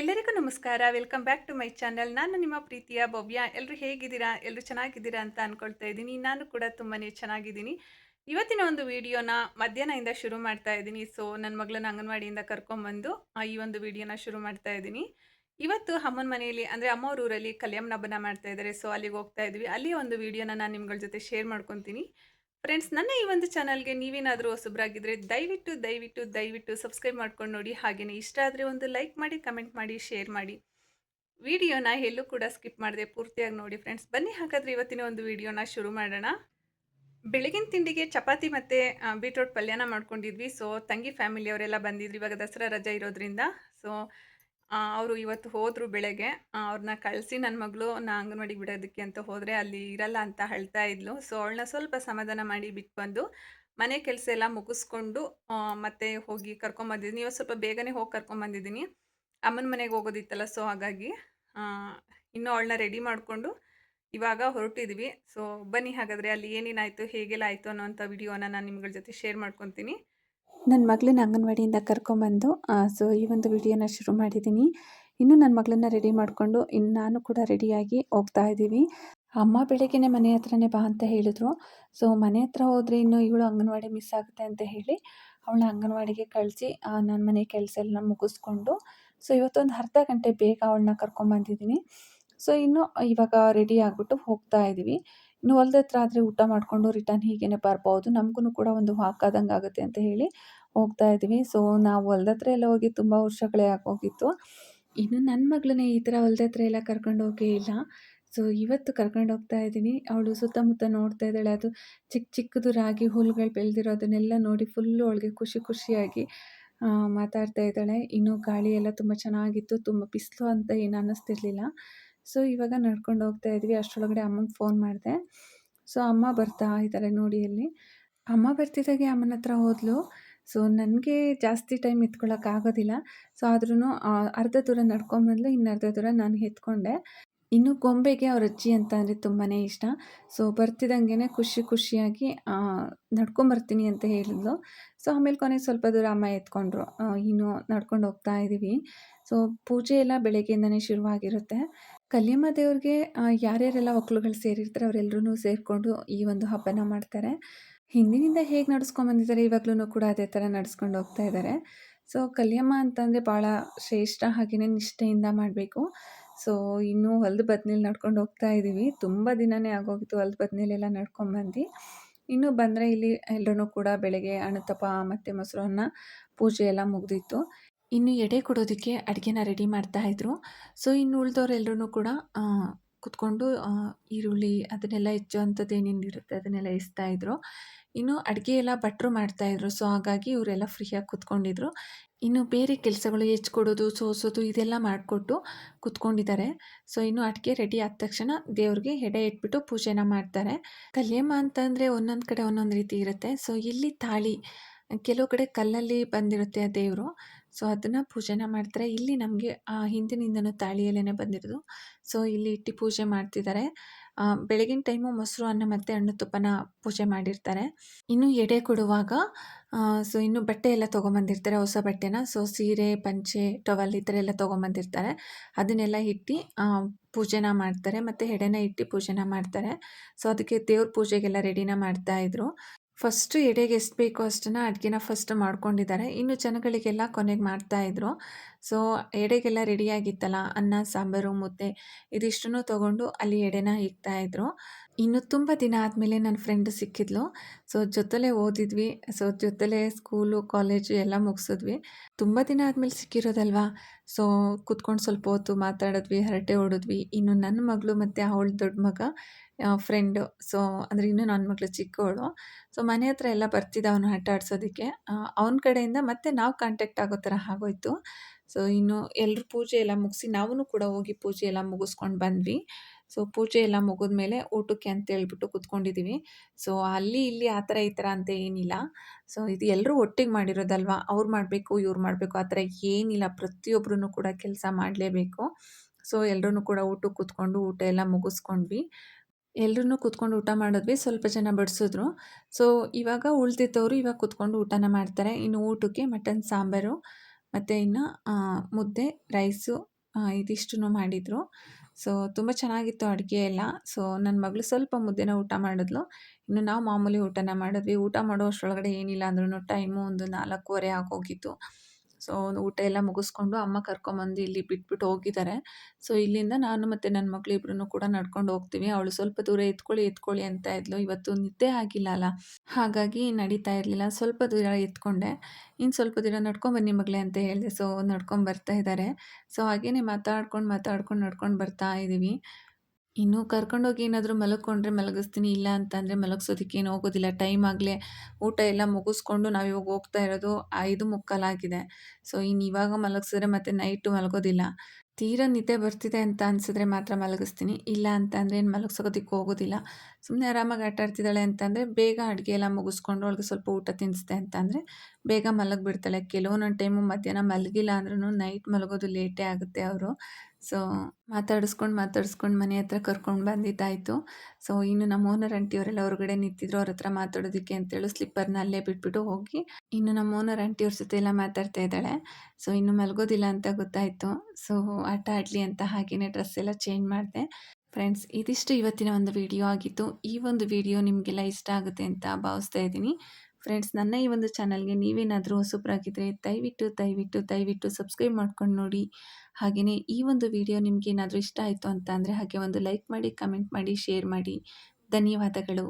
ಎಲ್ಲರಿಗೂ ನಮಸ್ಕಾರ. Welcome back to my channel ನಾನು ನಿಮ್ಮ ಪ್ರೀತಿಯ ಭವ್ಯ. ಎಲ್ಲರೂ ಹೇಗಿದ್ದೀರಾ? ಎಲ್ಲರೂ ಚೆನ್ನಾಗಿದ್ದೀರಾ ಅಂತ ಅನ್ಕೊಳ್ತಾ ಇದ್ದೀನಿ. ನಾನು ಕೂಡ ತುಂಬಾ ಚೆನ್ನಾಗಿದ್ದೀನಿ. ಇವತ್ತಿನ ಒಂದು ವಿಡಿಯೋನ ಮಧ್ಯಾಹ್ನದಿಂದ ಶುರು ಮಾಡ್ತಾ ಇದ್ದೀನಿ. ಸೊ ನನ್ನ ಮಗಳನ್ನ ಅಂಗನವಾಡಿಯಿಂದ ಕರ್ಕೊಂಬಂದು ಈ ಒಂದು ವಿಡಿಯೋನ ಶುರು ಮಾಡ್ತಾ ಇದ್ದೀನಿ. ಇವತ್ತು ಅಮ್ಮನ ಮನೆಯಲ್ಲಿ, ಅಂದರೆ ಅಮ್ಮವ್ರ ಊರಲ್ಲಿ ಕಲ್ಯಾಣ ಹಬ್ಬನ ಮಾಡ್ತಾ ಇದ್ದಾರೆ. ಸೊ ಅಲ್ಲಿಗೆ ಹೋಗ್ತಾ ಇದ್ವಿ. ಅಲ್ಲಿ ಒಂದು ವಿಡಿಯೋನ ನಾನು ನಿಮ್ಗಳ ಜೊತೆ ಶೇರ್ ಮಾಡ್ಕೊತೀನಿ. ಫ್ರೆಂಡ್ಸ್ ನನ್ನ ಈ ಒಂದು ಚಾನಲ್ಗೆ ನೀವೇನಾದರೂ ಹೊಸಬ್ರಾಗಿದ್ದರೆ ದಯವಿಟ್ಟು ದಯವಿಟ್ಟು ದಯವಿಟ್ಟು ಸಬ್ಸ್ಕ್ರೈಬ್ ಮಾಡ್ಕೊಂಡು ನೋಡಿ. ಹಾಗೆಯೇ ಇಷ್ಟ ಆದರೆ ಒಂದು ಲೈಕ್ ಮಾಡಿ ಕಮೆಂಟ್ ಮಾಡಿ ಶೇರ್ ಮಾಡಿ. ವಿಡಿಯೋನ ಎಲ್ಲೂ ಕೂಡ ಸ್ಕಿಪ್ ಮಾಡದೆ ಪೂರ್ತಿಯಾಗಿ ನೋಡಿ ಫ್ರೆಂಡ್ಸ್ ಬನ್ನಿ ಹಾಗಾದರೆ ಇವತ್ತಿನ ಒಂದು ವಿಡಿಯೋನ ಶುರು ಮಾಡೋಣ. ಬೆಳಗಿನ ತಿಂಡಿಗೆ ಚಪಾತಿ ಮತ್ತು ಬೀಟ್ರೋಟ್ ಪಲ್ಯನ ಮಾಡ್ಕೊಂಡಿದ್ವಿ. ಸೊ ತಂಗಿ ಫ್ಯಾಮಿಲಿಯವರೆಲ್ಲ ಬಂದಿದ್ರು. ಇವಾಗ ದಸರಾ ರಜೆ ಇರೋದ್ರಿಂದ. ಸೊ ಅವರು ಇವತ್ತು ಹೋದರು ಬೆಳಗ್ಗೆ ಅವ್ರನ್ನ ಕಳಿಸಿ ನನ್ನ ಮಗಳು ನಾ ಅಂಗನವಾಡಿಗೆ ಬಿಡೋದಕ್ಕೆ ಅಂತ ಹೋದರೆ ಅಲ್ಲಿ ಇರಲ್ಲ ಅಂತ ಹೇಳ್ತಾ ಇದ್ಲು. ಸೊ ಅವಳನ್ನ ಸ್ವಲ್ಪ ಸಮಾಧಾನ ಮಾಡಿ ಬಿಟ್ಟು ಬಂದು ಮನೆ ಕೆಲಸ ಎಲ್ಲ ಮುಗಿಸ್ಕೊಂಡು ಮತ್ತೆ ಹೋಗಿ ಕರ್ಕೊಂಬಂದಿದ್ದೀನಿ ಇವತ್ತು ಸ್ವಲ್ಪ ಬೇಗನೆ ಹೋಗಿ ಕರ್ಕೊಂಬಂದಿದ್ದೀನಿ. ಅಮ್ಮನ ಮನೆಗೆ ಹೋಗೋದಿತ್ತಲ್ಲ, ಸೊ ಹಾಗಾಗಿ ಇನ್ನೂ ಅವಳನ್ನ ರೆಡಿ ಮಾಡಿಕೊಂಡು ಇವಾಗ ಹೊರಟಿದ್ವಿ. ಸೊ, ಬನ್ನಿ ಹಾಗಾದರೆ ಅಲ್ಲಿ ಏನೇನಾಯಿತು, ಹೇಗೆಲ್ಲ ಆಯಿತು ಅನ್ನೋಂಥ ವಿಡಿಯೋನ ನಾನು ನಿಮ್ಗಳ ಜೊತೆ ಶೇರ್ ಮಾಡ್ಕೊತೀನಿ. ನನ್ನ ಮಗಳನ್ನ ಅಂಗನವಾಡಿಯಿಂದ ಕರ್ಕೊಂಬಂದು ಸೊ ಈ ಒಂದು ವಿಡಿಯೋನ ಶುರು ಮಾಡಿದ್ದೀನಿ ಇನ್ನು ನನ್ನ ಮಗಳನ್ನ ರೆಡಿ ಮಾಡಿಕೊಂಡು ಇನ್ನು ನಾನು ಕೂಡ ರೆಡಿಯಾಗಿ ಹೋಗ್ತಾ ಇದ್ದೀವಿ. ಅಮ್ಮ ಬೆಳಗ್ಗೆನೆ ಮನೆ ಹತ್ರನೇ ಬಾ ಅಂತ ಹೇಳಿದ್ರು. ಸೊ ಮನೆ ಹತ್ರ ಹೋದರೆ ಇನ್ನು ಇವಳು ಅಂಗನವಾಡಿ ಮಿಸ್ ಆಗುತ್ತೆ ಅಂತ ಹೇಳಿ ಅವಳನ್ನ ಅಂಗನವಾಡಿಗೆ ಕಳಿಸಿ ನನ್ನ ಮನೆ ಕೆಲಸ ಎಲ್ಲ ಮುಗಿಸ್ಕೊಂಡು ಸೊ ಇವತ್ತೊಂದು ಅರ್ಧ ಗಂಟೆ ಬೇಗ ಅವಳನ್ನ ಕರ್ಕೊಂಬಂದಿದ್ದೀನಿ. ಸೊ ಇನ್ನು ಇವಾಗ ರೆಡಿ ಆಗಿಬಿಟ್ಟು ಹೋಗ್ತಾ ಇದ್ದೀವಿ. ಇನ್ನು ಹೊಲ್ದ ಹತ್ರ ಆದರೆ ಊಟ ಮಾಡಿಕೊಂಡು ರಿಟರ್ನ್ ಹೀಗೇನೆ ಬರ್ಬೋದು. ನಮಗೂ ಕೂಡ ಒಂದು ವಾಕ್ ಆದಂಗೆ ಆಗುತ್ತೆ ಅಂತ ಹೇಳಿ ಹೋಗ್ತಾ ಇದ್ದೀವಿ. ಸೊ ನಾವು ಹೊಲ್ದ ಹತ್ರ ಎಲ್ಲ ಹೋಗಿ ತುಂಬ ವರ್ಷಗಳೇ ಆಗೋಗಿತ್ತು. ಇನ್ನು ನನ್ನ ಮಗಳನ್ನೇ ಈ ಥರ ಹೊಲ್ದ ಹತ್ರ ಎಲ್ಲ ಕರ್ಕೊಂಡು ಹೋಗೇ ಇಲ್ಲ. ಸೊ ಇವತ್ತು ಕರ್ಕೊಂಡು ಹೋಗ್ತಾ ಇದ್ದೀನಿ. ಅವಳು ಸುತ್ತಮುತ್ತ ನೋಡ್ತಾ ಇದ್ದಾಳೆ. ಅದು ಚಿಕ್ಕ ಚಿಕ್ಕದು ರಾಗಿ ಹುಲ್ಗಳು ಬೆಳೆದಿರೋದನ್ನೆಲ್ಲ ನೋಡಿ ಫುಲ್ಲು ಅವಳಿಗೆ ಖುಷಿ ಖುಷಿಯಾಗಿ ಮಾತಾಡ್ತಾ ಇದ್ದಾಳೆ. ಇನ್ನು ಗಾಳಿ ಎಲ್ಲ ತುಂಬ ಚೆನ್ನಾಗಿತ್ತು. ತುಂಬ ಬಿಸಿಲು ಅಂತ ಏನು ಅನ್ನಿಸ್ತಿರ್ಲಿಲ್ಲ. ಸೊ ಇವಾಗ ನಡ್ಕೊಂಡು ಹೋಗ್ತಾ ಇದ್ವಿ. ಅಷ್ಟರೊಳಗಡೆ ಅಮ್ಮಂಗೆ ಫೋನ್ ಮಾಡಿದೆ. ಸೊ ಅಮ್ಮ ಬರ್ತಾ ಇದ್ದಾರೆ ನೋಡಿ ಅಲ್ಲಿ ಅಮ್ಮ ಬರ್ತಿದ್ದಾಗೆ ಅಮ್ಮನ ಹತ್ರ ಹೋದ್ಲು. ಸೊ ನನಗೆ ಜಾಸ್ತಿ ಟೈಮ್ ಎತ್ಕೊಳ್ಳೋಕ್ಕಾಗೋದಿಲ್ಲ ಸೊ ಆದ್ರೂ ಅರ್ಧ ದೂರ ನಡ್ಕೊಂಬಂದ್ಲು ಇನ್ನು ಅರ್ಧ ದೂರ ನಾನು ಎತ್ಕೊಂಡೆ ಇನ್ನು ಗೊಂಬೆಗೆ ಅವ್ರ ಅಜ್ಜಿ ಅಂತ ಅಂದರೆ ತುಂಬಾ ಇಷ್ಟ. ಸೊ ಬರ್ತಿದ್ದಂಗೆ ಖುಷಿ ಖುಷಿಯಾಗಿ ನಡ್ಕೊಂಬರ್ತೀನಿ ಅಂತ ಹೇಳಿದ್ಲು. ಸೊ ಆಮೇಲೆ ಕೊನೆಗೆ ಸ್ವಲ್ಪ ದೂರ ಅಮ್ಮ ಎತ್ಕೊಂಡ್ರು. ಇನ್ನು ನಡ್ಕೊಂಡು ಹೋಗ್ತಾ ಇದ್ದೀವಿ ಸೊ ಪೂಜೆ ಎಲ್ಲ ಬೆಳಗ್ಗೆಯಿಂದನೇ ಶುರುವಾಗಿರುತ್ತೆ. ಕಲ್ಯಮ್ಮ ದೇವ್ರಿಗೆ ಯಾರ್ಯಾರೆಲ್ಲ ಒಕ್ಕಲುಗಳು ಸೇರಿರ್ತಾರೆ ಅವರೆಲ್ಲರೂ ಸೇರಿಕೊಂಡು ಈ ಒಂದು ಹಬ್ಬನ ಮಾಡ್ತಾರೆ. ಹಿಂದಿನಿಂದ ಹೇಗೆ ನಡ್ಸ್ಕೊಂಬಂದಿದ್ದಾರೆ ಇವಾಗ್ಲೂ ಕೂಡ ಅದೇ ಥರ ನಡ್ಸ್ಕೊಂಡು ಹೋಗ್ತಾ ಇದ್ದಾರೆ. ಸೊ, ಕಲ್ಯಮ್ಮ ಅಂತಂದರೆ ಭಾಳ ಶ್ರೇಷ್ಠ ಹಾಗೆಯೇ ನಿಷ್ಠೆಯಿಂದ ಮಾಡಬೇಕು. ಸೊ, ಇನ್ನೂ ಹೊಲದ ಬದ್ನೇಲಿ ನಡ್ಕೊಂಡು ಹೋಗ್ತಾ ಇದ್ದೀವಿ ತುಂಬ ದಿನವೇ ಆಗೋಗಿತ್ತು ಹೊಲದ ಬದ್ನೇಲೆಲ್ಲ ನಡ್ಕೊಂಬಂದು ಇನ್ನು ಬಂದರೆ ಇಲ್ಲಿ ಎಲ್ಲರೂ ಕೂಡ ಬೆಳಗ್ಗೆ ಅಣತಪ ಮತ್ತು ಮೊಸರನ್ನ ಪೂಜೆ ಎಲ್ಲ ಮುಗ್ದಿತ್ತು. ಇನ್ನು ಎಡೆ ಕೊಡೋದಕ್ಕೆ ಅಡುಗೆನ ರೆಡಿ ಮಾಡ್ತಾಯಿದ್ರು ಸೊ ಇನ್ನು ಉಳಿದವ್ರೆಲ್ಲರೂ ಕೂಡ ಕುತ್ಕೊಂಡು ಈರುಳ್ಳಿ ಅದನ್ನೆಲ್ಲ ಹೆಚ್ಚುವಂಥದ್ದು ಏನೇನು ಇರುತ್ತೆ ಅದನ್ನೆಲ್ಲ ಇಸ್ತಾಯಿದ್ರು ಇನ್ನು ಅಡುಗೆ ಎಲ್ಲ ಭಟ್ರು ಮಾಡ್ತಾಯಿದ್ರು ಸೊ ಹಾಗಾಗಿ ಇವರೆಲ್ಲ ಫ್ರೀಯಾಗಿ ಕುತ್ಕೊಂಡಿದ್ರು. ಇನ್ನು ಬೇರೆ ಕೆಲಸಗಳು ಹೆಚ್ಕೊಡೋದು, ಸೋಸೋದು ಇದೆಲ್ಲ ಮಾಡಿಕೊಟ್ಟು ಕುತ್ಕೊಂಡಿದ್ದಾರೆ. ಸೊ ಇನ್ನು ಅಡುಗೆ ರೆಡಿ ಆದ ತಕ್ಷಣ ದೇವ್ರಿಗೆ ಎಡೆ ಇಟ್ಬಿಟ್ಟು ಪೂಜೆನ ಮಾಡ್ತಾರೆ. ಕಲ್ಯಮ್ಮ ಅಂತಂದರೆ ಒಂದೊಂದು ಕಡೆ ಒಂದೊಂದು ರೀತಿ ಇರುತ್ತೆ. ಸೊ ಇಲ್ಲಿ ತಾಳಿ ಕೆಲವು ಕಡೆ ಕಲ್ಲಲ್ಲಿ ಬಂದಿರುತ್ತೆ ಆ ದೇವರು. ಸೊ, ಅದನ್ನು ಪೂಜೆನ ಮಾಡ್ತಾರೆ. ಇಲ್ಲಿ ನಮಗೆ ಹಿಂದಿನಿಂದನೂ ತಾಳಿಯಲ್ಲೇ ಬಂದಿರೋದು. ಸೊ, ಇಲ್ಲಿ ಇಟ್ಟು ಪೂಜೆ ಮಾಡ್ತಿದ್ದಾರೆ ಬೆಳಗಿನ ಟೈಮು ಮೊಸರು, ಅನ್ನ ಮತ್ತು ಹಣ್ಣು ತುಪ್ಪನ ಪೂಜೆ ಮಾಡಿರ್ತಾರೆ. ಇನ್ನು ಎಡೆ ಕೊಡುವಾಗ ಸೊ, ಇನ್ನು ಬಟ್ಟೆ ಎಲ್ಲ ತೊಗೊಂಬಂದಿರ್ತಾರೆ, ಹೊಸ ಬಟ್ಟೆನ. ಸೊ, ಸೀರೆ, ಪಂಚೆ, ಟವಲ್ ಈ ಥರ ಎಲ್ಲ ತೊಗೊಂಬಂದಿರ್ತಾರೆ. ಅದನ್ನೆಲ್ಲ ಇಟ್ಟು ಪೂಜೆನ ಮಾಡ್ತಾರೆ. ಮತ್ತು ಎಡೆನ ಇಟ್ಟು ಪೂಜೆನ ಮಾಡ್ತಾರೆ. ಸೊ, ಅದಕ್ಕೆ ದೇವ್ರ ಪೂಜೆಗೆಲ್ಲ ರೆಡಿನ ಮಾಡ್ತಾಯಿದ್ರು ಫಸ್ಟು ಎಡೆಗೆ ಎಷ್ಟು ಬೇಕೋ ಅಷ್ಟನ್ನು ಅಡುಗೆನ ಫಸ್ಟ್ ಮಾಡ್ಕೊಂಡಿದ್ದಾರೆ. ಇನ್ನು ಜನಗಳಿಗೆಲ್ಲ ಕೊನೆಗೆ ಮಾಡ್ತಾಯಿದ್ರು ಸೊ ಎಡೆಗೆಲ್ಲ ರೆಡಿಯಾಗಿತ್ತಲ್ಲ ಅನ್ನ, ಸಾಂಬಾರು, ಮುದ್ದೆ, ಇದಿಷ್ಟನ್ನು ತೊಗೊಂಡು ಅಲ್ಲಿ ಎಡೆನ ಇಕ್ತಾಯಿದ್ರು ಇನ್ನು ತುಂಬ ದಿನ ಆದಮೇಲೆ ನನ್ನ ಫ್ರೆಂಡ್ ಸಿಕ್ಕಿದ್ಲು. ಸೊ ಜೊತೆಲೇ ಓದಿದ್ವಿ. ಸೊ ಜೊತೆಲೇ ಸ್ಕೂಲು ಕಾಲೇಜು ಎಲ್ಲ ಮುಗಿಸಿದ್ವಿ. ತುಂಬ ದಿನ ಆದಮೇಲೆ ಸಿಕ್ಕಿರೋದಲ್ವಾ? ಸೊ ಕುತ್ಕೊಂಡು ಸ್ವಲ್ಪ ಹೊತ್ತು ಮಾತಾಡಿದ್ವಿ, ಹರಟೆ ಹೊಡೆದ್ವಿ. ಇನ್ನು ನನ್ನ ಮಗಳು ಮತ್ತು ಅವಳ ದೊಡ್ಡ ಮಗ ಫ್ರೆಂಡು ಸೊ ಅಂದರೆ ಇನ್ನೂ ನನ್ನ ಮಗಳು ಚಿಕ್ಕವಳು ಸೊ ಮನೆ ಹತ್ರ ಎಲ್ಲ ಬರ್ತಿದ್ದ ಅವನು ಆಟ ಆಡ್ಸೋದಕ್ಕೆ ಅವನ ಕಡೆಯಿಂದ ಮತ್ತೆ ನಾವು ಕಾಂಟ್ಯಾಕ್ಟ್ ಆಗೋ ಥರ ಆಗೋಯ್ತು. ಸೊ, ಇನ್ನು ಎಲ್ಲರೂ ಪೂಜೆ ಎಲ್ಲ ಮುಗಿಸಿ ನಾವೂ ಕೂಡ ಹೋಗಿ ಪೂಜೆ ಎಲ್ಲ ಮುಗಿಸ್ಕೊಂಡು ಬಂದ್ವಿ. ಸೊ, ಪೂಜೆ ಎಲ್ಲ ಮುಗಿದ್ಮೇಲೆ ಊಟಕ್ಕೆ ಅಂತ ಹೇಳ್ಬಿಟ್ಟು ಕುತ್ಕೊಂಡಿದ್ದೀವಿ ಸೊ, ಅಲ್ಲಿ ಇಲ್ಲಿ ಆ ಥರ ಈ ಥರ ಅಂತ ಏನಿಲ್ಲ. ಸೊ, ಇದು ಎಲ್ಲರೂ ಒಟ್ಟಿಗೆ ಮಾಡಿರೋದಲ್ವಾ? ಅವ್ರು ಮಾಡಬೇಕು, ಇವ್ರು ಮಾಡಬೇಕು, ಆ ಥರ ಏನಿಲ್ಲ. ಪ್ರತಿಯೊಬ್ಬರೂ ಕೂಡ ಕೆಲಸ ಮಾಡಲೇಬೇಕು. ಸೊ ಎಲ್ಲರೂ ಕೂಡ ಊಟಕ್ಕೆ ಕೂತ್ಕೊಂಡು ಊಟ ಎಲ್ಲ ಮುಗಿಸ್ಕೊಂಡ್ವಿ. ಎಲ್ಲರೂ ಕೂತ್ಕೊಂಡು ಊಟ ಮಾಡಿದ್ವಿ, ಸ್ವಲ್ಪ ಜನ ಬಡಿಸಿದ್ರು. ಸೊ, ಇವಾಗ ಉಳ್ದಿದ್ದವರು ಇವಾಗ ಕೂತ್ಕೊಂಡು ಊಟನ ಮಾಡ್ತಾರೆ. ಇನ್ನು ಊಟಕ್ಕೆ ಮಟನ್, ಸಾಂಬಾರು ಮತ್ತು ಇನ್ನು ಮುದ್ದೆ, ರೈಸು ಇದಿಷ್ಟು ಮಾಡಿದರು. ಸೊ ತುಂಬ ಚೆನ್ನಾಗಿತ್ತು ಅಡುಗೆ ಎಲ್ಲ. ಸೊ ನನ್ನ ಮಗಳು ಸ್ವಲ್ಪ ಮುದ್ದೆನ ಊಟ ಮಾಡಿದ್ಲು. ಇನ್ನು ನಾವು ಮಾಮೂಲಿ ಊಟನ ಮಾಡಿದ್ವಿ. ಊಟ ಮಾಡೋ ಅಷ್ಟರೊಳಗಡೆ ಏನಿಲ್ಲ ಅಂದ್ರೂ ಟೈಮು ಒಂದು ನಾಲ್ಕೂವರೆ ಆಗೋಗಿತ್ತು. ಸೊ ಊಟ ಎಲ್ಲ ಮುಗಿಸ್ಕೊಂಡು ಅಮ್ಮ ಕರ್ಕೊಂಬಂದು ಇಲ್ಲಿ ಬಿಟ್ಬಿಟ್ಟು ಹೋಗಿದ್ದಾರೆ. ಸೊ ಇಲ್ಲಿಂದ ನಾನು ಮತ್ತು ನನ್ನ ಮಗಳು ಇಬ್ಬರೂ ಕೂಡ ನಡ್ಕೊಂಡು ಹೋಗ್ತೀವಿ. ಅವಳು ಸ್ವಲ್ಪ ದೂರ ಎತ್ಕೊಳ್ಳಿ ಎತ್ಕೊಳ್ಳಿ ಅಂತ ಇದ್ಲು. ಇವತ್ತು ನಿದ್ದೆ ಆಗಿಲ್ಲ ಅಲ್ಲ. ಹಾಗಾಗಿ ನಡೀತಾ ಇರಲಿಲ್ಲ. ಸ್ವಲ್ಪ ದೂರ ಎತ್ಕೊಂಡೆ. ಇನ್ನು ಸ್ವಲ್ಪ ದೂರ ನಡ್ಕೊಂಬನ್ನಿ ಮಗಳೇ ಅಂತ ಹೇಳಿದೆ. ಸೊ ನಡ್ಕೊಂಡು ಬರ್ತಾ ಇದ್ದಾರೆ. ಸೊ ಹಾಗೇನೆ ಮಾತಾಡ್ಕೊಂಡು ಮಾತಾಡ್ಕೊಂಡು, ನಡ್ಕೊಂಡು ಬರ್ತಾ ಇದ್ದೀವಿ ಇನ್ನು ಕರ್ಕೊಂಡೋಗಿ ಏನಾದರೂ ಮಲಗ್ಕೊಂಡ್ರೆ ಮಲಗಿಸ್ತೀನಿ, ಇಲ್ಲ ಅಂತಂದರೆ ಮಲಗ್ಸೋದಕ್ಕೇನು ಹೋಗೋದಿಲ್ಲ. ಟೈಮ್ ಆಗಲೇ ಊಟ ಎಲ್ಲ ಮುಗಿಸ್ಕೊಂಡು ನಾವಿವಾಗ ಹೋಗ್ತಾ ಇರೋದು ಐದು ಮುಕ್ಕಾಲಾಗಿದೆ ಸೊ ಇನ್ನು ಇವಾಗ ಮಲಗಿಸಿದ್ರೆ ಮತ್ತೆ ನೈಟು ಮಲಗೋದಿಲ್ಲ. ತೀರಾ ನಿದ್ದೆ ಬರ್ತಿದೆ ಅಂತ ಅನಿಸಿದ್ರೆ ಮಾತ್ರ ಮಲಗಿಸ್ತೀನಿ, ಇಲ್ಲ ಅಂತಂದರೆ ಏನು ಮಲಗಿಸೋದಕ್ಕೆ ಹೋಗೋದಿಲ್ಲ. ಸುಮ್ಮನೆ ಆರಾಮಾಗಿ ಆಟಾಡ್ತಿದ್ದಾಳೆ ಅಂತಂದರೆ ಬೇಗ ಅಡುಗೆ ಎಲ್ಲ ಮುಗಿಸ್ಕೊಂಡು ಅವಳಿಗೆ ಸ್ವಲ್ಪ ಊಟ ತಿನ್ನಿಸ್ದೆ ಅಂತಂದರೆ ಬೇಗ ಮಲಗಿಬಿಡ್ತಾಳೆ. ಕೆಲವೊಂದೊಂದು ಟೈಮು ಮಧ್ಯಾಹ್ನ ಮಲಗಿಲ್ಲ ಅಂದ್ರೂ ನೈಟ್ ಮಲಗೋದು ಲೇಟೇ ಆಗುತ್ತೆ ಅವರು. ಸೊ ಮಾತಾಡಿಸ್ಕೊಂಡು ಮಾತಾಡಿಸ್ಕೊಂಡು ಮನೆ ಹತ್ರ ಕರ್ಕೊಂಡು ಬಂದಿದ್ದಾಯಿತು. ಸೊ ಇನ್ನು ನಮ್ಮ ಓನರ್ ಆಂಟಿಯವರೆಲ್ಲ ಹೊರಗಡೆ ನಿಂತಿದ್ರು ಅವ್ರ ಹತ್ರ ಮಾತಾಡೋದಕ್ಕೆ ಅಂತೇಳಿ ಸ್ಲಿಪ್ಪರ್ನ ಅಲ್ಲೇ ಬಿಟ್ಬಿಟ್ಟು ಹೋಗಿ, ಇನ್ನು ನಮ್ಮ ಓನರ್ ಆಂಟಿಯವ್ರ ಜೊತೆ ಎಲ್ಲ ಮಾತಾಡ್ತಾ ಇದ್ದಾಳೆ. ಸೊ ಇನ್ನು ಮಲಗೋದಿಲ್ಲ ಅಂತ ಗೊತ್ತಾಯಿತು. ಸೊ ಆಟ ಆಡಲಿ ಅಂತ ಹಾಗೆಯೇ ಡ್ರೆಸ್ ಎಲ್ಲ ಚೇಂಜ್ ಮಾಡಿದೆ. ಫ್ರೆಂಡ್ಸ್ ಇದಿಷ್ಟು ಇವತ್ತಿನ ಒಂದು ವಿಡಿಯೋ ಆಗಿತ್ತು. ಈ ಒಂದು ವಿಡಿಯೋ ನಿಮಗೆಲ್ಲ ಇಷ್ಟ ಆಗುತ್ತೆ ಅಂತ ಭಾವಿಸ್ತಾ ಇದ್ದೀನಿ. ಫ್ರೆಂಡ್ಸ್ ನನ್ನ ಈ ಒಂದು ಚಾನಲ್ಗೆ ನೀವೇನಾದರೂ ಹೊಸಬ್ರಾಗಿದ್ದರೆ ದಯವಿಟ್ಟು ದಯವಿಟ್ಟು ದಯವಿಟ್ಟು ಸಬ್ಸ್ಕ್ರೈಬ್ ಮಾಡ್ಕೊಂಡು ನೋಡಿ. ಹಾಗೆಯೇ ಈ ಒಂದು ವಿಡಿಯೋ ನಿಮಗೇನಾದರೂ ಇಷ್ಟ ಆಯಿತು ಅಂತ ಅಂದರೆ ಹಾಗೆ ಒಂದು ಲೈಕ್ ಮಾಡಿ ಕಮೆಂಟ್ ಮಾಡಿ ಶೇರ್ ಮಾಡಿ. ಧನ್ಯವಾದಗಳು.